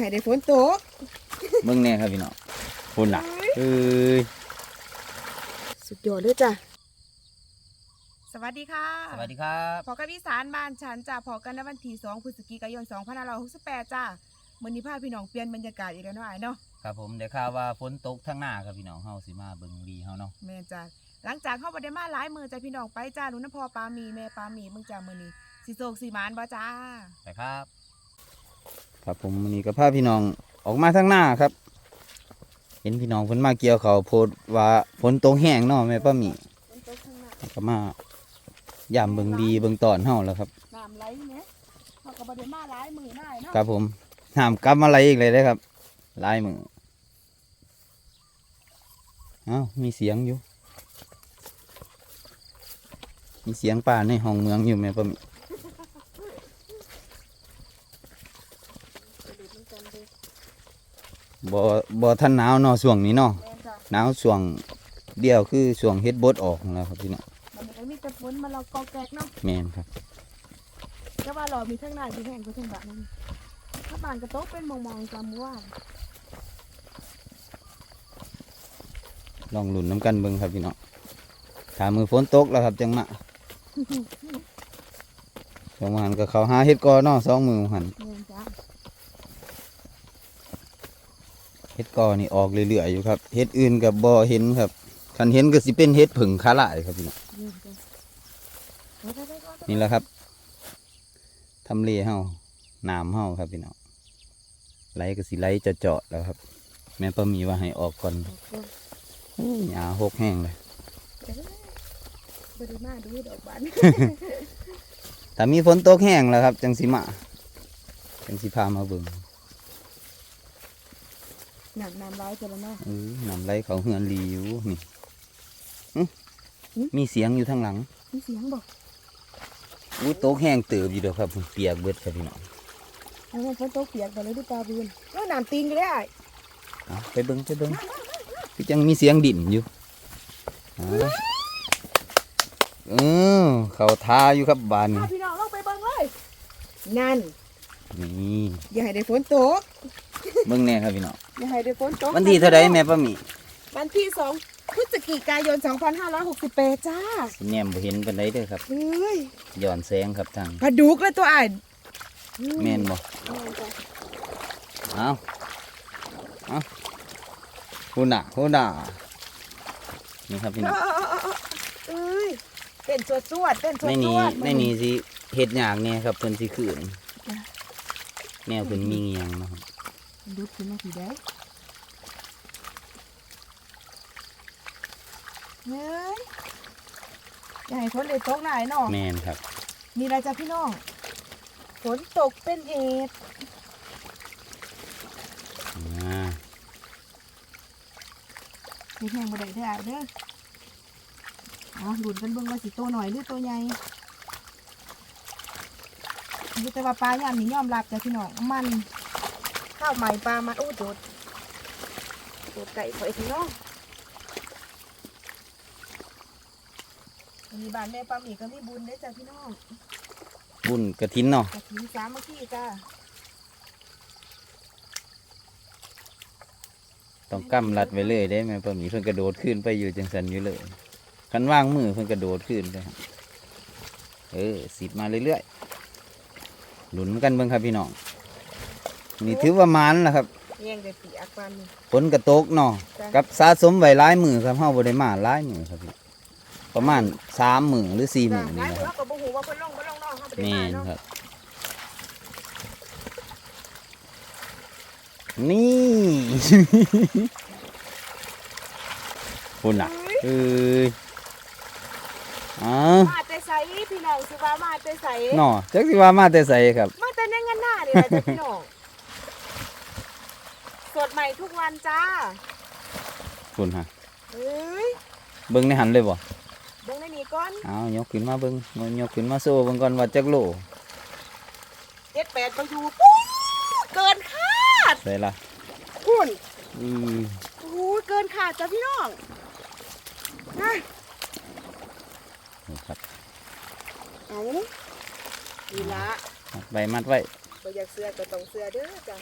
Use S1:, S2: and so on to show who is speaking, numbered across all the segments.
S1: ให้ได้ฝนตก
S2: เบิ่งแน่ครับพี่น้องพุ่นน่ะเอ้ย
S1: สุดยอดเลยจ้ะสวัสดีค่ะ
S2: สวัสดีครับ
S1: พอกับอีสานบ้านฉันจ้ะพอกันในวันที่2พฤศจิกายน2568จ้ะมื้อนี้พาพี่น้องเปลี่ยนบรรยากาศอีกแล้วเนาะอ้ายเนาะ
S2: ครับผมได้ข่าวว่าฝนตกทั้งหน้าครับพี่น้องเฮาสิมาเบิ่งลีเฮาเนาะ
S1: แม่นจ้ะหลังจากเข้าบ่ได้มาหลายมื้อจ้ะพี่น้องไปจ้าหนูน้ำพอปลามีแม่ปลามีมึงจ้ามื้อนี้สิโศกสิหมานบ่จ้า
S2: ไปครับ ครับผมวันนี้ก็พาพี่น้องออกมาทั้งหน้าครับ เห็นพี่น้องเพิ่นมาเกี่ยวเขาวโพดว่าฝนตกแห้งเนาะแม่ป้าหมี
S1: ฝนตกข้างหน้า
S2: ก็มายามเบิ่งดีเบิ่งตอนเฮาแล้วครับ
S1: น้ำไหลแหมเฮาก็บ่ได้มาหลายมื้อได้เนาะ
S2: ครับผมห้ามกลับมาอะไรอีกเลยได้อครับลายมือเอ้ามีเสียงอยู่ มีเสียงป่าในห้องเมืองอยู่แม่ป้าหมี
S1: ไปดูมันกันเด้อ
S2: บ่บ่ทันหนาวเนาะช่วงนี้เนาะ
S1: แม่นจ้ะ
S2: หนาวช่วงเดียวคือช่วงเฮ็ดบดออกแล้วครับพี่น้อง
S1: มันก็มีแต่ฝนมาเรากอแกกเนาะ
S2: แม่นครับ
S1: แต่ว่าเรามีทั้งหน้าที่แห้งก็ทั้งบะนั่นถ้าบ้านก็ตกเป็นมองๆตามว่า
S2: ลองหลุนน้ำกันเบิ่งครับพี่น้องถ้ามือฝนตกแล้วครับจังมาสองมือหันก็เขาหาเฮ็ดกอเนาะสองมือหัน
S1: เงินจ้า
S2: เฮ็ดกอนี่ออกเรื่อยๆอยู่ครับเฮ็ดอื่นกับบ่เห็นครับคันเห็นก็สิเป็นเฮ็ดผึ่งขาหลายครับพี่น้อง
S1: เงินจ้าเอาไปไปก่อน
S2: นี่แหละครับทำเลเฮาน้ำเฮาครับพี่น้องไหลก็สิไหลเจาะๆแล้วครับ แม่ป้ามีว่าให้ออกก่อน
S1: เอาก่อน
S2: หญ้าหกแห้งเลย
S1: เด้อบริมาดูดอกบาน
S2: ถ้ามีฝนตกแห้งแล้วครับ จังสิมาจังสิพามาเบิ่ง
S1: หนักน้ำร้ายจะแล้วเนาะ
S2: เออน้ำไหลเขาเฮือนรีอยู่นี่หึ
S1: หึ
S2: มีเสียงอยู่ทางหลัง
S1: มีเสียงบอก
S2: อู้ตกแห้งเติบอยู่เด้อครับเปียกเบิดครับพี่น้อง
S1: เอาฝนตกเปียกไปเลยด้วยปลาบืนแล้วน้ำติงก็ได้
S2: เอาไปเบิ่งไปเบิ่งคือจังมีเสียงดิ่นอยู่เอาเออเขาทาอยู่ครับบานนี่
S1: พาพี่น้องลงไปเบิ่งเลย นั่น
S2: นี่
S1: อย่าให้ได้ฝนตก
S2: เบิ่งแน่ครับพี่น้อง
S1: อย่าให้ได้ฝนตก
S2: วันที่เท่าไรแม่ป้าหมี
S1: วันที่สองพฤศจิกายน 2568 จ้า
S2: สิแนมบ่เห็นปานใดเด้อครับ
S1: เฮ้ย
S2: ย้อนแสงครับทาง
S1: ปลาดุกเลยตัวอ่าน
S2: แม่นบ่
S1: แม่นจ้ะ
S2: เอาเอาฮูน่ะฮูน่ะนี่ครับพี่น้อง
S1: เอ้ยเต้นสวดสวดเต้นสวด
S2: ใน
S1: ส
S2: นี้
S1: วด
S2: ในนี้สิเฮ็ดหยากเนี่ยครับเพิ่นสิขืน
S1: จ้ะ
S2: แนวเพิ่นมีเงียงเนาะครับ
S1: ดุกขึ้นมาทีได้เฮ้ยอย่าให้ฝนเลยตกหน่อยเนาะ
S2: แม่นครับ
S1: มีอะไรจ้ะพี่น้อง ฝนตกเป็นเหตุ
S2: อ่า
S1: เฮ็ดแห้งบ่ได้เด้ออ้ายเด้อเอาหลุดกันเบิ่งว่าสิโตหน่อยหรือโตใหญ่มีแต่ว่าปลายามนี่ยอมรับจ้ะพี่น้องมัน ข้าวใหม่ปลามันอู้โดดโดดไก่ข่อยพี่น้องวันนี้บ้านแม่ปลาหมีก็มีบุญเด้อจ้ะพี่น้อง
S2: บุญกระถินเนาะ
S1: กะถิ่นสามัคคีจ้า
S2: ต้องกำรัดไว้เลยได้แม่ป้าหมีเพิ่นกระโดดขึ้นไปอยู่จังสันอยู่เลยคันวางมือเพิ่นกระโดดขึ้นไปครับเออสิบมาเรื่อยๆหลุนกันเบิ่งครับพี่น้อง นี่ถือว่ามันล่ะครับ
S1: เลี้ยงได้ปีอักปานนี่
S2: ฝนกระตกเนาะ
S1: จ้ะ
S2: กับสะสมไว้หลายมือครับเฮาบ่ได้มาหลายมือครับพี่ประมาณสามมือหรือสี่มื
S1: จ้า
S2: อ
S1: หลา
S2: นี่
S1: ย
S2: นะ
S1: มื้
S2: ค
S1: อ
S2: รับ
S1: ก็บ่ฮู้ว่าเพิ่นลงบ่ลงเนาะเฮาบ่ได้
S2: แม่
S1: มานเนาะ
S2: ครับนี่คุณน่ะเอ้ยอ๋อ
S1: มาแต่ใสพี่น้องสิว่ามาแต่ใส
S2: เนาะจักสิว่ามาแต่ใส่ครับ
S1: มาแต่ในงานหน้านี่แหละจ้ะพี่น้อง สดใหม่ทุกวันจ้า
S2: คุณฮะ
S1: เอ้ย
S2: เบิ่งในหันเลยบ่
S1: เบิ่งในนี้ก่อน
S2: เอายกขึ้นมาเบิ่งยกขึ้นมาโซ่เบิ่งก่อนว่าจักโล
S1: เจ็ดแปดบ่อยู่ปุ๊บเกินคาด
S2: ใส่ละ
S1: คุณ
S2: อือ
S1: โอ้ยเกินขาดจ้ะพี่น้องนะ
S2: นี่ครับ
S1: เอานี่ละ
S2: มัดใบมัดไว้
S1: บ่อยากเสื้อก็ต้องเสื้อเด้อจ้ะ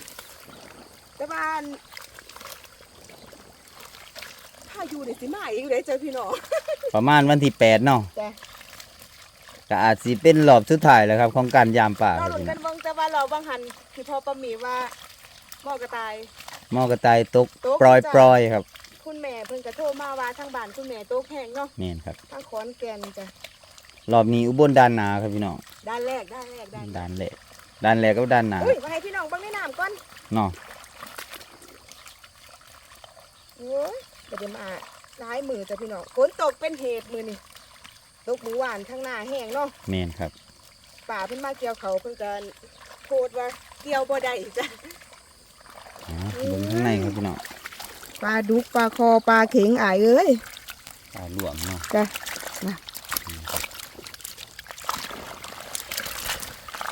S1: แต่ว่าอันถ้าอยู่ในสิมาอีกเลยเจ้าพี่น้อง
S2: ประมาณวันที่แปดเนาะ
S1: จ้ะ
S2: ก็อาจสิเป็นรอบสุดท้ายแล้วครับ ของการยามป่าค
S1: เรา
S2: รับ
S1: หลุน
S2: พี่
S1: กั
S2: น้อนง
S1: เบิ่งแต่ว่าเราบางหันคือพอประมีว่าหมอกระต่าย
S2: หมอกระต่ายตก
S1: ตก
S2: ปล่อย
S1: จ้ะ
S2: ปล่อยครับ
S1: คุณแม่เพิ่นกระโทรมาว่าทางบ้านคุณแม่โต๊ะแห้งเนาะ
S2: แม่นครับ
S1: ทางขอนแก่นจ้ะ
S2: รอบนี้อุบลด้านหนาครับพี่น้อง
S1: ด้านแรกด้านแรกด้านแรก
S2: ด้านแรกด้านแรกกับด้านหนา
S1: อุ้ยมาให้พี่น้องเบิ่งในน้ำก่อน
S2: เนาะ
S1: โอ้ยก็จะมาร้ายมือจ้ะพี่น้องฝนตกเป็นเหตุมือนี่ตกหมูหวานข้างหน้าแห้งเนาะ
S2: แม่นครับ
S1: ป่าเพิ่นมาเกี่ยวเขาเพิ่นก็โทษว่าเกี่ยวบ่ได้จ้ะ
S2: อ๋อเบิ่งข้างในครับพี่น้อง
S1: ปลาดุกปลาคอปลาเข็งอายเอ้ย
S2: ปลาหลวงเนาะ
S1: จ้ะนะ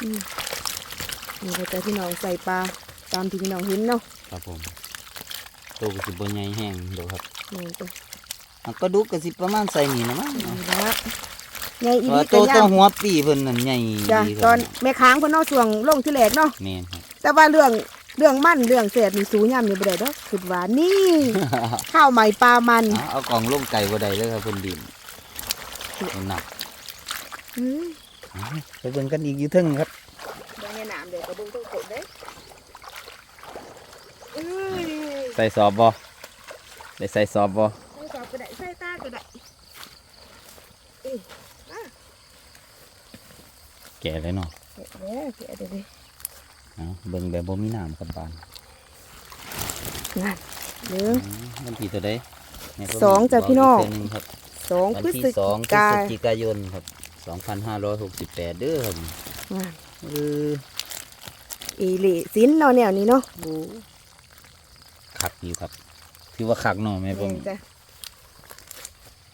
S1: อืมนี่ก็จะพี่น้องใส่ปลาตามที่พี่น้องเห็นเนาะ
S2: ครับผม ตัวก็สิบ่ใหญ่แห้งเดี๋ยวครับ
S1: นี่จ้ะ
S2: อันก็ดุกก็สิประมาณใส่นี่นะมั้ง
S1: นี่
S2: เนาะ
S1: ละไงอี
S2: ว่า
S1: นี่
S2: ตั
S1: ก็
S2: ว
S1: ย่า
S2: ตัว
S1: ง
S2: หัวปีเพิ่นนั่นใหญ่
S1: จ้ะ
S2: ดีค
S1: ต
S2: รั
S1: อบนแม่ค้างเพิ่นเอาช่วงลงที่แรกเนาะ
S2: แม่นครับ
S1: แต่ว่าเรื่องเรื่องมันเรื่องแสบนี่สูย่ำนี่บ่ได้ดอกคิดว่านี่ข้าวใหม่ปลามัน
S2: เอาเอากล่องลงไก่บ่ได้เลยครับเพิ่นดินมันหนัก
S1: อืม
S2: เอาไปเบิ่งกันอีกอยู่เทึงครับ
S1: เดี๋ยวในน้ำเดี๋ยวกระบุงต้องกดเด้เอ้ย
S2: ใส่สอบบ่ได้ใส่สอบบ่
S1: ใส่สอบก็ได้ใส่ตาก็ได้เอ้ยมา
S2: แก่เลยเนาะ
S1: เดี๋ยวเดี๋ยวเดี๋ยวเดี๋ยว
S2: เอาเบิ่งแบบบ่มีน้ำครับบาน
S1: นั่นหนึ่ง
S2: อืมวันที่เท่าใดแม่ก็
S1: สองจ้ะ
S2: บก
S1: พี่น้อง
S2: กเทื่หนึ่งครับ
S1: สอง
S2: วัน
S1: พฤศ
S2: ที่สองพฤ
S1: จิกา
S2: ศจิกายนครับ2568เด้อครับ
S1: นั่น
S2: เออ
S1: อีหลีสินเนาะแนวนี้เนาะ
S2: คักอยู่ครับถือว่าคักเนาะแม่ผม
S1: แม่นจ้ะ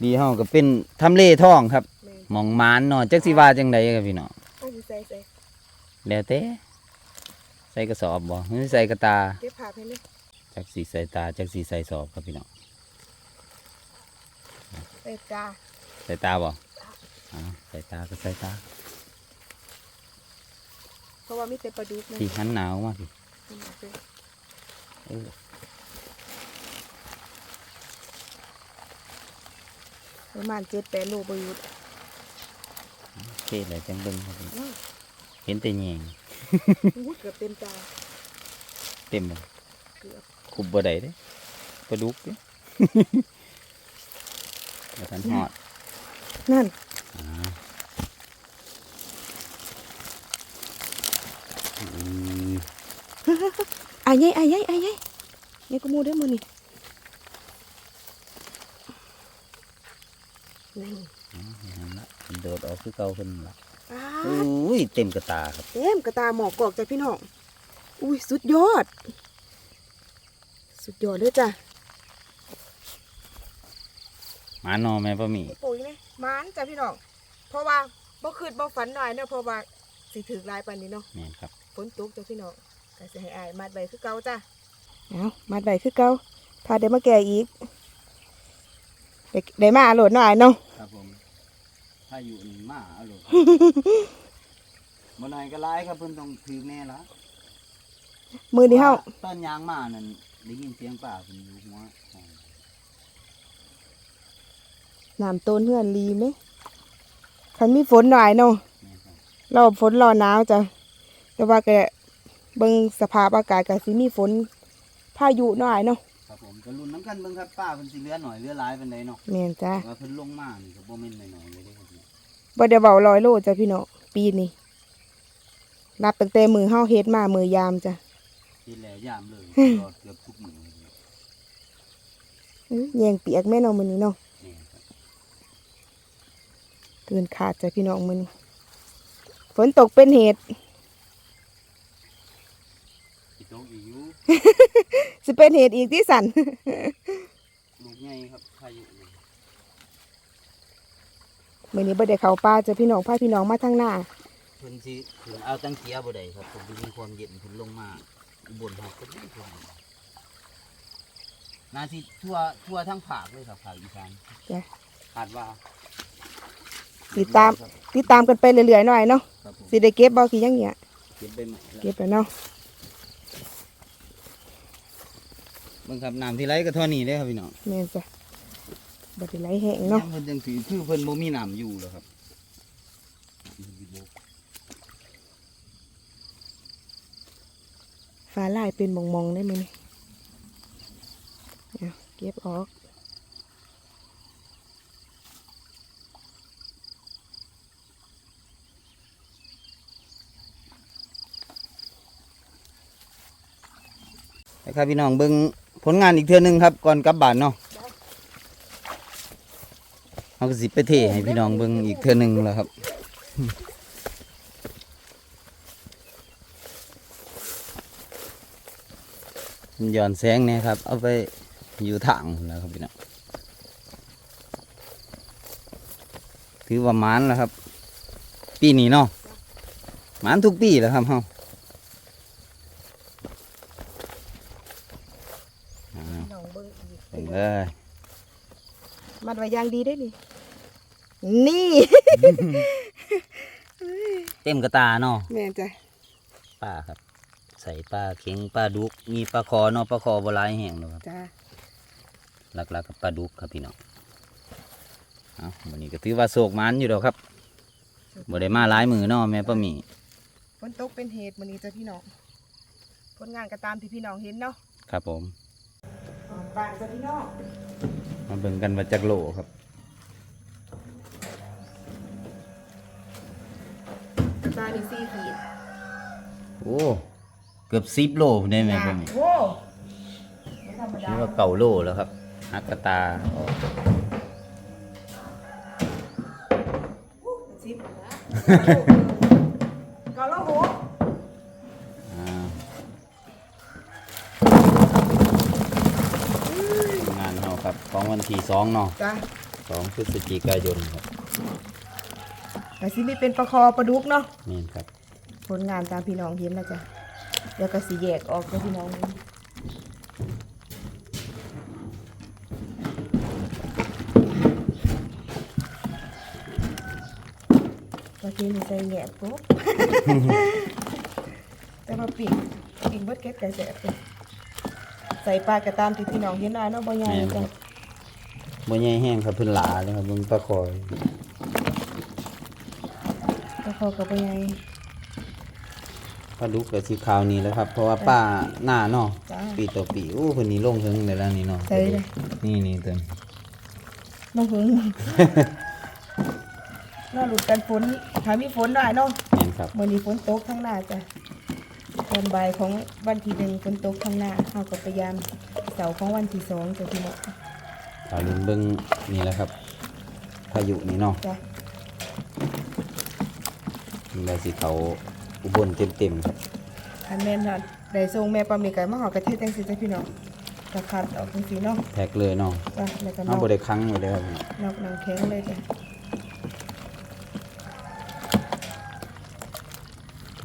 S2: ดีเฮาก็เป็นทำเลท่องครับ
S1: แม่น
S2: หมองหมานเนาะจักสิว่าจังไดครับพี่น้อง
S1: เอาสิใส่ใส่
S2: แล้วแต่ใส่กระสอบบ่หรือใส่กระตา
S1: เก็บผ้าให้เลย
S2: จักสีใส่ตาจักสีใส่สอบครับพี่น้อง
S1: ใส่จ้า
S2: ใส่ตาบ่อ่าใส่ตาก็ใส่ตา
S1: เพราะว่ามีแต่ปลาดุกนะ
S2: พี่หันหนาวมากพี่ เออ
S1: ประมาณเจ็ดแปดโลบอยู่
S2: โอเคเลยจังเบิ่งครับพี่เห็นแต่แยง
S1: อู้เกือบเต็มจาน
S2: เต็มบ่
S1: เกือบ
S2: คุบบ่ได้เด้ปลาดุกเด้บ่ทันฮอด
S1: นั่น
S2: อ่าอือ
S1: อายยัยอายยัยอายยัยนี่ก็มูเด้อมือนี่ นี่
S2: นั่นละโดดออกคือเก่าเพิ่นละ
S1: อ้า
S2: อุ้ยเต็มกระตาครับ
S1: เต็มกระตาหมอกกอกจ้ะพี่น้องอุ้ยสุดยอด สุดยอดเลยจ้ะ
S2: หมาหนอแม่ป้าหมี
S1: ปุ๋ยเลยหมันจ้ะพี่น้องเพราะว่าบ่คืดบ่ฝันหน่อยเนาะเพราะว่าสิถือลายปานนี้เนาะ
S2: แม่นครับ
S1: ฝนตกจ้ะพี่น้องก็สิให้อายมัดใบคือเก่าจ้ะเอามัดใบคือเก่าถ้าได้มาแก่อีก ได้ได้มาโหลดหน่อยเนาะ
S2: ครับผม ถ้าอยู่นี่มาเอาลูกบ่นายก็ร้ายครับเพิ่นต้องถือแน่ละ
S1: มือนี้เฮา
S2: ตอนยางมานั่นได้ยินเสียงป่าเพิ่นอยู่หัวห้อง
S1: น้ำต้นเฮือนรีไหมคันมีฝนหน่อยเนาะ
S2: แม่นครับ
S1: รอฝนรอหนาวจ้ะแต่ว่าก็เบิ่งสภาพอากาศก็สิมีฝนพายุหน่อยเนาะ
S2: ครับผม ก็ลุ้นน้ำกันเบิ่งครับป้าเพิ่นสิเหลือหน่อยเหลือหลายปานใดเนาะ
S1: แม่นจ้ะ
S2: ว่าเพิ่นลงมานี่ก็บ่แม่นน้อยๆเลยเด้ครับเนี่ย
S1: บ่ได้เบาลอยโลจ้ะพี่น้องปีนี้นับตั้งแต่มือเฮาเฮ็ดมามือยามจ้ะ
S2: ทีแล้วยามเลยรอเกือบทุกมื้อเลยเนี่ย
S1: อื้อแยงเปียกแม่น้องมื้อนี้เนาะ
S2: แม่นครับ
S1: เกินขาดจ้ะพี่น้องมื้อนี้ฝนตกเป็นเหตุ
S2: สิตกอีกอยู่
S1: สิเป็นเหตุอีกที่สั่น
S2: ลูกใหญ่ครับพายุนี่
S1: มื้อนี้บ่ได้เข้าป่าจ้ะพี่น้องพาพี่น้องมาทางหน้า
S2: เพิ่นสิถึงเอาตั้งเกียร์บ่ได้ครับผมมีความเย็นเพิ่นลงมาอุบลเฮาก็มีความเย็นน่าสิทั่วทั่วทั้งภาคเลยครับภาคอีสาน
S1: จ้ะ
S2: คาดว่า
S1: ติดตาม ติดตามกันไปเรื่อยๆหน่อยเนาะ
S2: ครับผม
S1: สิได้เก็บบ่กี่ยังเนี่ย
S2: เก็บไปใหม่แล้ว
S1: เก็บแล้วเนาะ
S2: เบิ่งครับน้ำที่ไหลก็เท่านี้เด้อครับพี่น้อง
S1: แม่นจ้ะบัดนี้ไหลแห้งเนาะ
S2: เพิ่นจังสีคือเพิ่นบ่มีน้ำอยู่แล้วครับ
S1: ฟ้าลายเป็นมองๆได้ไหมนี่เอาเก็บออก
S2: นะครับพี่น้องเบิ่ง ผลงานอีกเทื่อนึงครับก่อนกลับบ้านเนาะเอาสิไปเทให้พี่น้องเบิ่งอีกเทื่อนึงแล้วครับย้อนแสงเนี่ยครับ เอาไปอยู่ทางนแล้วครับพี่น้องถือว่ามานแล้วครับ ปีนี้เนาะมานทุกปีแล้วครับเฮา
S1: น้องเบิ่งอีก
S2: เบิ่งเลย
S1: มัดไว้อย่างดีได้นี่นี่
S2: เต็มกระตาเนาะ
S1: แม่นจ้ะ
S2: ปลาครับ ใส่ปลาเข็งปลาดุก มีปลาคอเนาะปลาคอบหลายแห้งเนาะครับ
S1: จ้ะ
S2: หลักๆกับปลาดุกครับพี่น้องเอาวันนี้ก็ถือว่าโศกหมันอยู่ดอกครับบ่ได้มาหลายมือเนาะแม่ป้าหมี
S1: ฝนตกเป็นเหตุมื้อนี้จ้ะพี่น้องผลงานก็ตามที่พี่น้องเห็นเนาะ
S2: ครับผม
S1: บ้านจ้ะพี่น้อง
S2: มาเบิ่งกันว่าจักโลครับ
S1: กระตายนี่สี่ขีด
S2: โอ้เกือบสิบโลได้แม่ป้าหมี
S1: โอ้ไม่ธรรมดา
S2: นี่ว่าเก่าโลแล้วครับหักกระตาออก
S1: สิบก็โลโห
S2: อ่างานเรา ครับ ของวันที่สองเนาะ
S1: จ้ะ
S2: สองพฤศจิกายนครับ
S1: แต่สิมีเป็นปลาคอปลาดุกเนาะ
S2: นี่ครับ
S1: ผลงานตามพี่น้องเห็นแล้วจ้ะเดี๋ยวก็สีแยกออกจ้ะพี่น้องปลาเค็มใส่แหนบปุ๊บแต่มาปิ่งปิ่งเบิดเก็ตไก่แสบเลย ใส่ปลากระตามที่พี่น้องเห็นได้เนาะบ่ใหญ่
S2: แม่นค
S1: จ้ะ
S2: รับบ่ใหญ่แห้งครับเพิ่นหลาเลยครับเบิ่งปลาคอย
S1: ปลาคอกับบ่ใหญ่
S2: ปลาดุกกับสีขาวนี่แหล้วครับ เพราะว่าป้าหน้าเนาะ
S1: จ้า
S2: ปีต่อปีโอ้เพิ่นนี่ลงถึงเลยแล้วนี่เนาะ
S1: ใส่เลย
S2: นี่นี่เต็ม
S1: น้องหึงน่าหลุดกันฝนถ้ามีฝนได้เนาะ
S2: แม่นครับ
S1: วันนี้ฝนตกทั้งหน้าจ้ะ ตอนบ่ายของวันที่หนึ่งฝนตกทั้งหน้าเฮากับพยายามเสาร์ของวันที่สองจ้ะพี่น้อง
S2: ตาลุนเบิ่งนี่แหละครับ พายุนี่เนาะ
S1: จ้ะ
S2: มันได้สิเขาอุบลเต็มๆครับ
S1: อันแม่นนั่นได้ส่งแม่ปลาหมีไก่มาหอกระเทศจังซี่จ้ะพี่น้องกระคัดออกจังซี่เนาะ
S2: แท็กเลยเนาะ
S1: จ้ะแล้วก็น
S2: เอา
S1: อก
S2: บ่ได้ค้างไว้เลยครับ
S1: นอกหนังแข็งเลยจ้ะ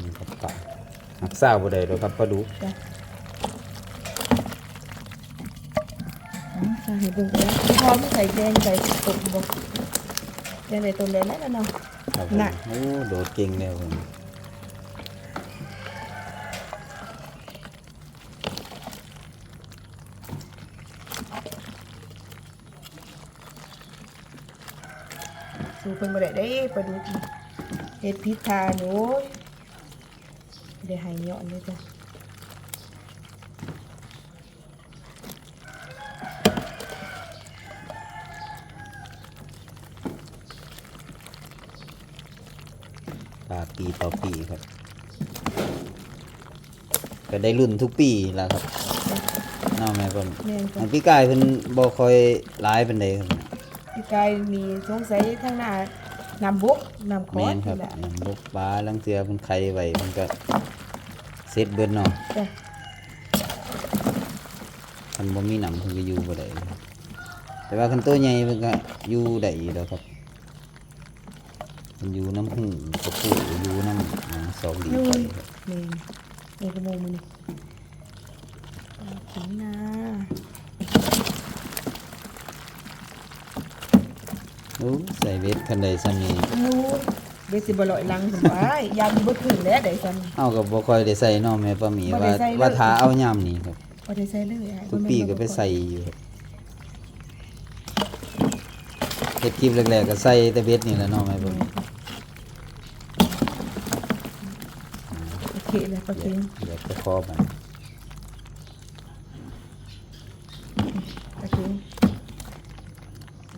S2: นี่ครับปลาหัก ซ่าวบ่ได้ดอกครับปลาดุก
S1: จ้ะอ๋อจ้ะให้เบิ่งกันพร้อมใส่แดงใส่ตุ่มบ่แดงใส่ตุ่มแดงนั่นน่ะเนาะ
S2: ครับผม
S1: น่ะ
S2: โอ้โดดเก่งแล้วผม
S1: สู้เพิ่นบ่ได้เด้ปลาดุกนี่เฮ็ดพิษทาหนู ได้ให้เหยาะเลยจ้ะ
S2: ปลาปีต่อปีครับ ก็ได้รุ่นทุกปีแล้วครับเน้าะแม่เพิ่น
S1: แม่น
S2: อั
S1: จ้ะ
S2: นพี่กายเพิ่นบ่ค่อยหลายปานใดครับ
S1: พี่กายมีสงสัยทางหน้าน้ำบุกน้ำคอ
S2: แม่
S1: น
S2: นครับ
S1: นี่แหละ
S2: น้ำบกปลาลังเทือเพิ่นไข่ไว้มันก็ เสร็จเบิดเนาะ
S1: จ้ะ
S2: คันบ่มีน้ำเพิ่นก็อยู่บ่ได้แต่ว่าคันตัวใหญ่เพิ่นก็อยู่ได้อยู่แล้วครับมันอยู่น้ำหูกระปูอยู่น้ำหนองสองดีไปครับ
S1: นี่นี่กระโมงมันนี่ถึงนา
S2: โอ้ใส่เวทคันใดซ้ำนี้
S1: อู้ เดี๋ยวสิบ่ลอยหลังสบายยามบ่ขึ้นแล้วได้ซั่น
S2: เอาก็บ่ค่อยได้ใส่เนาะแม่ป้าหมี
S1: บ่ได้
S2: ว่า
S1: ใส่เลย
S2: ว่าทาเอายามนี้ครับ
S1: พอบ่ได้ใส่เลยอ้าย
S2: ทุกปีก็ไปใส่อยู่เฮ็ดคลิปแรกๆก็ใส่แต่เบ็ดนี่แหละเนาะแม่เบิ่ง
S1: โอเคแล้วก็เก่ง
S2: เดี๋ยวจะคอมัน
S1: โอเค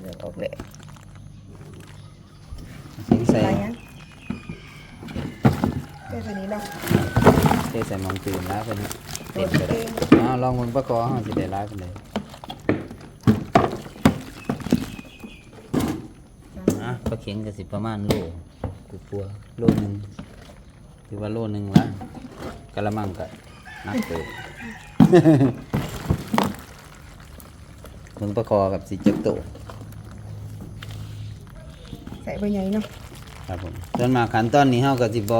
S1: เลือกออกเลย
S2: เสียงใส่
S1: อะไรงั้นแค่ตัวนี้เนาะ
S2: ใส่มองตื่นแล้วเพิ่น
S1: ตั
S2: เต้
S1: วน
S2: ก็ได้
S1: เก่ง
S2: อ้าวลองเบิ่งประกอบสิได้หลายปานใดอะปลาเข็งก็สิประมาณโลกูกลัวโลหนึ่งถือว่าโลหนึ่งละกะละมังก็นักเติบเบิ่งประกอบกับสิจักโต
S1: ใส่ใบใหญ่เนาะ
S2: ครับผมส่วนมาขั้นตอนนี้เฮาก็สิบ่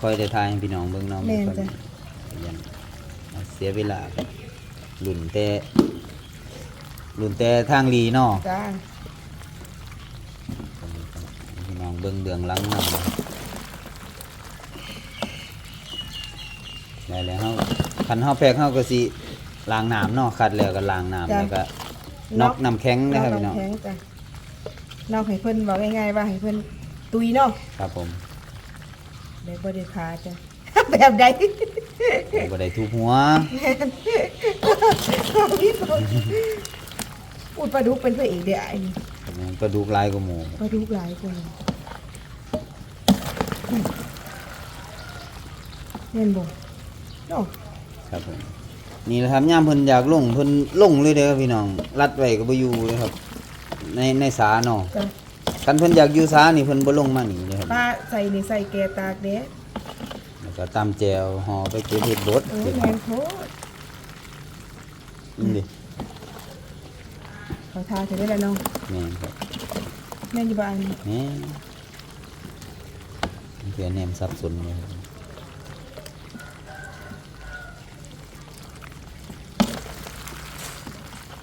S2: ค่อยได้ทายให้พี่น้องเบิ่งเนาะ
S1: แม่น
S2: ค่อย
S1: จ้ะ
S2: ยันเสียเวลาครับรุ่นแต่รุ่นแต่ทางลีเนาะ
S1: จ้า
S2: พี่น้องเบิ่งเดืองหลังนำได้แล้วเฮาคันเฮาแพ็กเฮาก็สิล้างน้ำเนาะคัดแล้วก็ล้างน้ำแล้วก็นอกน้ำแข็งนะครับพี่น้อง
S1: แข็งจ้ะนอกให้เพิ่นบอกง่ายๆว่าให้เพิ่นตุยเนาะ
S2: ครับผม
S1: เดี๋ยวบ่ได้ขาจ้ะ แบบใด
S2: บ่ได้ทุบหัว
S1: อุดปลาดุกเป็นพระเอกเดี๋ยวไอ้นี่
S2: กระดูกลายกว่าหมู
S1: ปลาดุกหลายคนเห็นบ่เนาะ
S2: ครับผมนี่แหละครับย่ามเพิ่นอยากลงเพิ่นลงเลยเด้อพี่น้องรัดไว้ก็บ่อยู่เลยครับ ในในสาเนาะ
S1: จ้ะ
S2: คันเพิ่นอยากอยู่สานี่เพิ่นบ่ลงมานี่เลยครับ
S1: ปลาใส่นี่ใส่แกตากแดด
S2: แล้วก็ตำแจวห่อไปเก็บเห็ดบด
S1: เออแม่นโพด
S2: นี่ดิ
S1: เขาทาเสร็จแล้วเนาะ
S2: แม่นครับ
S1: แม่นอยู่บ้าน
S2: แม่นเพื่อนแนมสับสนเลย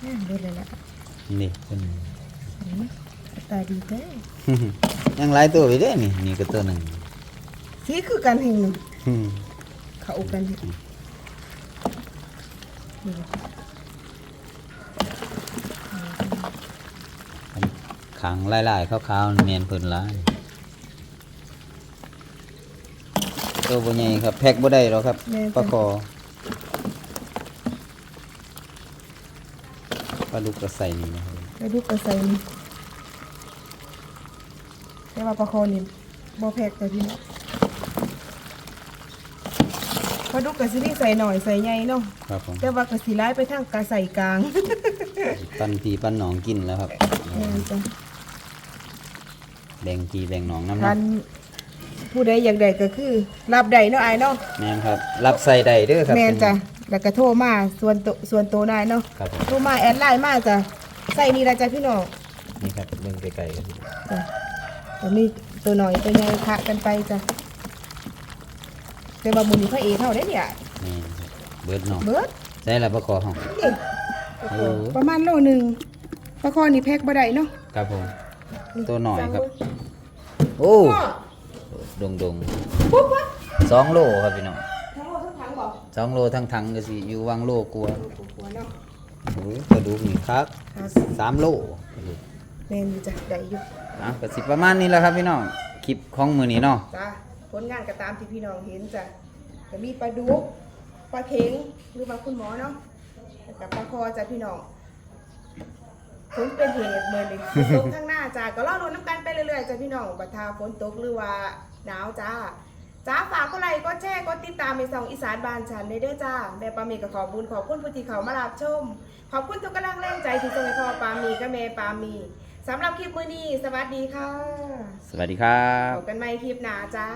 S1: แม่นเบิดเลยล่ะ
S2: นี่เพิ่น
S1: เห็นไหม ตาดีแท้
S2: ยังหลายตัวไปเด้นี่นี่ก็ตัวหนึง
S1: สีคือกันเฮงหนึ่งเขากันเฮงนี่
S2: ขังหลายๆขาวๆแม่นเพิ่นหลายตัวบ่ใหญ่ครับแพ็คบ่ได้หรอกครับ
S1: แม่น
S2: ปลา
S1: จ้ะ
S2: คอปลาลูกกระใส่นี่นะครับ
S1: แล้วดูกระใส่นี่ แต่ว่าปลาคอนี่บ่แพกแต่พี่น้องปลาดุกกระสินี่ใส่หน่อยใส่ใหญ่เนาะ
S2: ครับผม
S1: แต่ว่ากระสิร้ายไปทางกระใส่กลาง
S2: ปั้นพี่ปั้นหนองกินแล้วครับ
S1: แม่นจ้ะ
S2: แบ่งพี่แบ่งหนองน้ำ
S1: คั
S2: เนาะ
S1: นผู้ใดอยากได้ก็คือ รับได้เนาะไอ้ายเนาะ
S2: แม่นครับ รับใส่ได้เด้อครับ
S1: แม่นจ้ะแล้วก็โทรมาส่วนตัวส่วนตัวได้เนาะ
S2: ครับผม
S1: โทรมาแอดไลน์มาจ้ะใส่นี่ละจ้ะพี่น้อง
S2: นี่ครับเบิ่งไกลๆครับ
S1: จ้ะ ตัวนี้ตัวหน่อยตัวใหญ่คะกันไปจ้ะแต่ว่าหมุนพระเอกเข้าได้เนี่ย
S2: นี่ครับเบิดหนอง
S1: เบิร์ด
S2: ใส่ละประคอห้อง
S1: นี่
S2: โอ้
S1: ประมาณโลหนึ่งปลาคอนี่แพ็คบ่ได้เนาะ
S2: ครับผมตัวหน่อยครับ
S1: สั่ง
S2: โอ้
S1: เบิ่ง
S2: ดงดง
S1: ปุ๊บวะ
S2: ๆสองโลครับพี่น้อง
S1: ทั้งโลทั้งถังบอก
S2: สองโลทั้งถังก็สิอยู่วังโลกลัวา
S1: หัวเนาะ
S2: โอ้ยกระดูกนี่ครับ
S1: ครับ
S2: สามโลกระดูก
S1: แม่นอยู่จ้ะได้อยู่
S2: อะก็สิประมาณนี้แหละครับพี่น้องคลิปของมือนี้เนาะ
S1: จ้ะผลงานก็ตามที่พี่น้องเห็นจ้ะก็มีปลาดุกปลาเข็งหรือว่าคุณหมอเนาะแล้วกับปลาคอจ้ะพี่น้องฝนเป็นเหตุเมื่อนี้ฝนตกข้างหน้าจ้ะก็รอรุ้นน้ำกันไปเรื่อยๆจ้ะพี่น้องบัดทาฝนตกหรือว่าหนาวจ้าจ้าฝากก็ไลค์ก็แชร์ก็ติดตามในสองอีสานบานฉันในเด้อจ้าแม่ปามีก็ขอบคุญขอบคุณผู้ที่เขามารับชม ขอบคุณทุกกำลังแรงใจที่ส่งให้พ่อปามีกับแม่ปามี สำหรับคลิปมื้อนี้สวัสดีค่ะ
S2: สวัสดีครับ
S1: พบกันใหม่คลิปหน้าจ้า